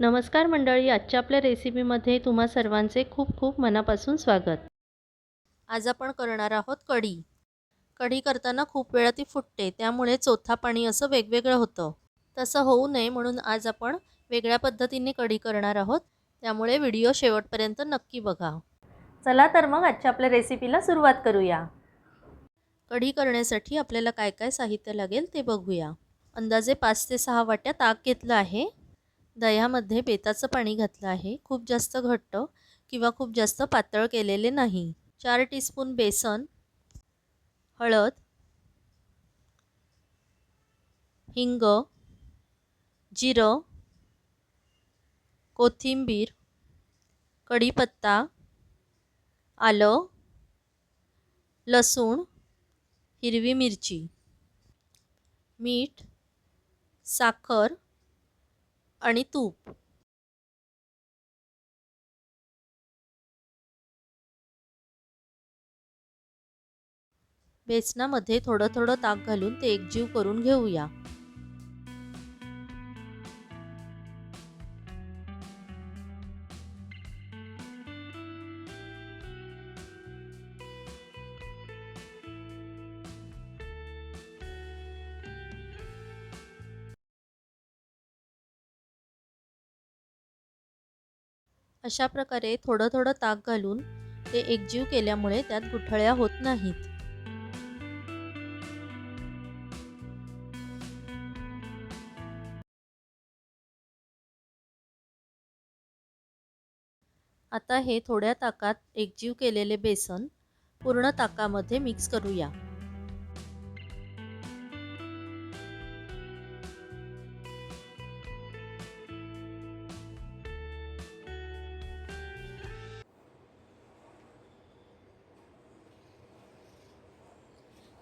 नमस्कार मंडळी आजच्या आपल्या रेसिपीमध्ये तुम्हा सर्वांचे खूप खूप मनापासून स्वागत. आज आपण करणार आहोत कढी. कढी करताना खूप वेळा ती फुटते त्यामुळे चोथा पाणी असं वेगवेगळं होतं. तसं होऊ नये म्हणून आज आपण वेगळ्या पद्धतीने कढी करणार आहोत त्यामुळे व्हिडिओ शेवटपर्यंत नक्की बघा. चला तर मग आजच्या आपल्या रेसिपीला सुरुवात करूया. कढी करण्यासाठी आपल्याला काय काय साहित्य लागेल ते बघूया. अंदाजे पाच ते सहा वाट्या ताक घेतलं आहे. दह्यामध्ये बेताचं पाणी घातलं आहे. खूप जास्त घट्ट किंवा खूप जास्त पातळ केलेले नाही. चार टीस्पून बेसन हळद हिंग जिरं कोथिंबीर कढीपत्ता आलं लसूण हिरवी मिरची मीठ साखर आणि तूप. बेसनामध्ये थोडं थोडं ताक घालून ते एकजीव करून घेऊया. अशा प्रकारे थोडं थोडं ताक घालून ते एकजीव केल्यामुळे त्यात गुठळ्या होत नाहीत. आता हे थोड्या ताकात एकजीव केलेले बेसन पूर्ण ताकामध्ये मिक्स करूया.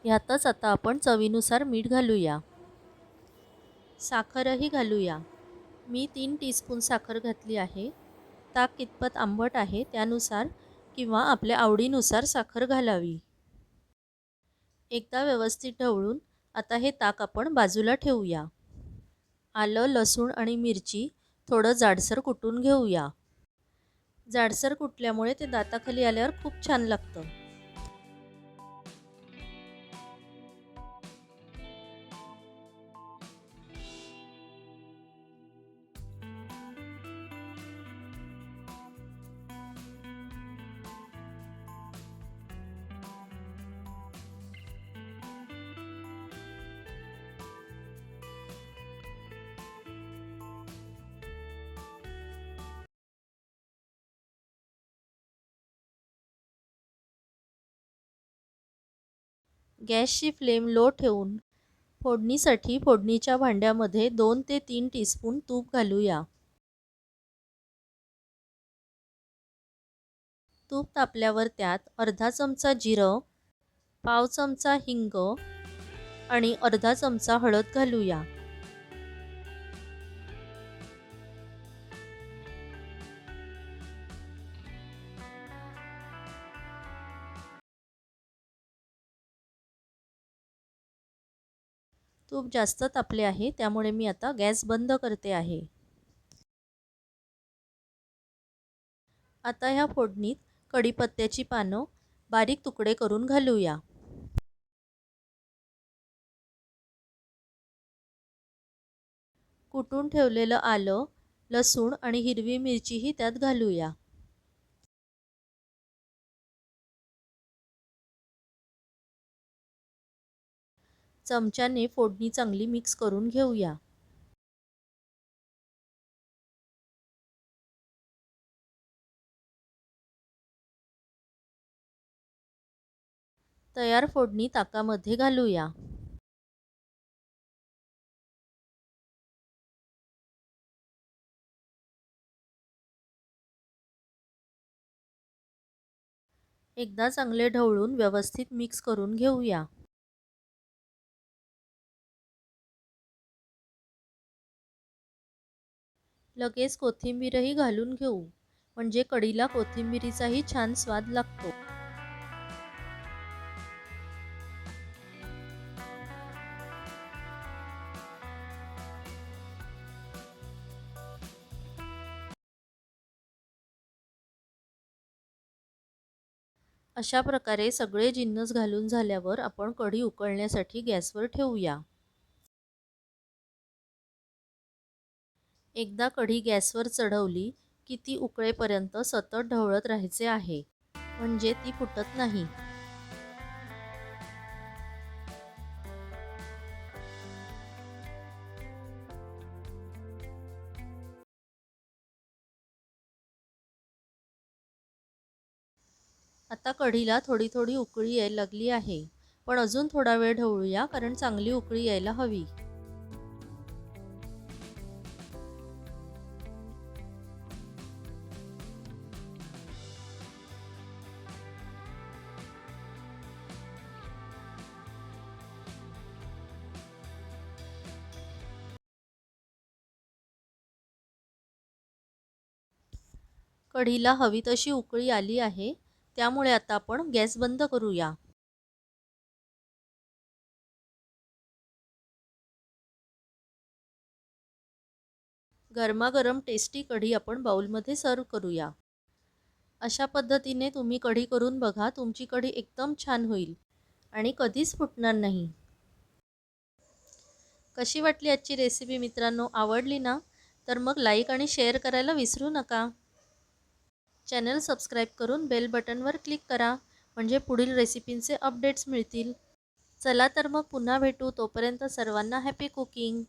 ह्यातच आता आपण चवीनुसार मीठ घालूया. साखरही घालूया. मी तीन टीस्पून साखर घातली आहे. ताक कितपत आंबट आहे त्यानुसार किंवा आपल्या आवडीनुसार साखर घालावी. एकदा व्यवस्थित ढवळून आता हे ताक आपण बाजूला ठेवूया. आलं लसूण आणि मिरची थोडं जाडसर कुटून घेऊया. जाडसर कुटल्यामुळे ते दाताखाली आल्यावर खूप छान लागतं. गॅसची फ्लेम लो ठेवून फोडणीसाठी फोडणीच्या भांड्यामध्ये दोन ते तीन टीस्पून तूप घालूया. तूप तापल्यावर त्यात अर्धा चमचा जिरं पाव चमचा हिंग आणि अर्धा चमचा हळद घालूया. तूप जास्त तापले आहे त्यामुळे मी आता गॅस बंद करते आहे. आता ह्या फोडणीत कढीपत्त्याची पानं बारीक तुकडे करून घालूया. कुटून ठेवलेलं आलं लसूण आणि हिरवी मिरचीही त्यात घालूया. चमच्याने फोडणी चांगली मिक्स करून घेऊया. तयार फोडणी ताकामध्ये घालूया. एकदा चांगले ढवळून व्यवस्थित मिक्स करून घेऊया. लगेच कोथिंबीरही घालून घेऊ म्हणजे कढीला कोथिंबीरीचाही छान स्वाद लागतो. अशा प्रकारे सगळे जिन्नस घालून झाल्यावर आपण कढी उकळण्यासाठी गॅसवर ठेवूया. एकदा कढी गॅसवर चढवली की ती उकळेपर्यंत सतत ढवळत राहायचे आहे. म्हणजे ती फुटत नाही. आता कढीला थोडी थोडी उकळी यायला लागली आहे. पण अजून थोडा वेळ ढवळूया कारण चांगली उकळी यायला हवी. कढीला हवी तशी उकळी आली आहे. त्यामुळे आता आपण गॅस बंद करूया. गरमागरम टेस्टी कढी आपण बाउलमध्ये सर्व करूया. अशा पद्धतीने तुम्ही कढी करून बघा तुमची कढी एकदम छान होईल आणि कधीच फुटणार नाही. कशी वाटली आजची रेसिपी मित्रांनो? आवडली ना? तर मग लाईक आणि शेअर करायला विसरू नका. चॅनल सबस्क्राईब करून बेल बटनवर क्लिक करा म्हणजे पुढील रेसिपींचे अपडेट्स मिळतील. चला तर मग पुन्हा भेटू तोपर्यंत सर्वांना हॅपी कुकिंग!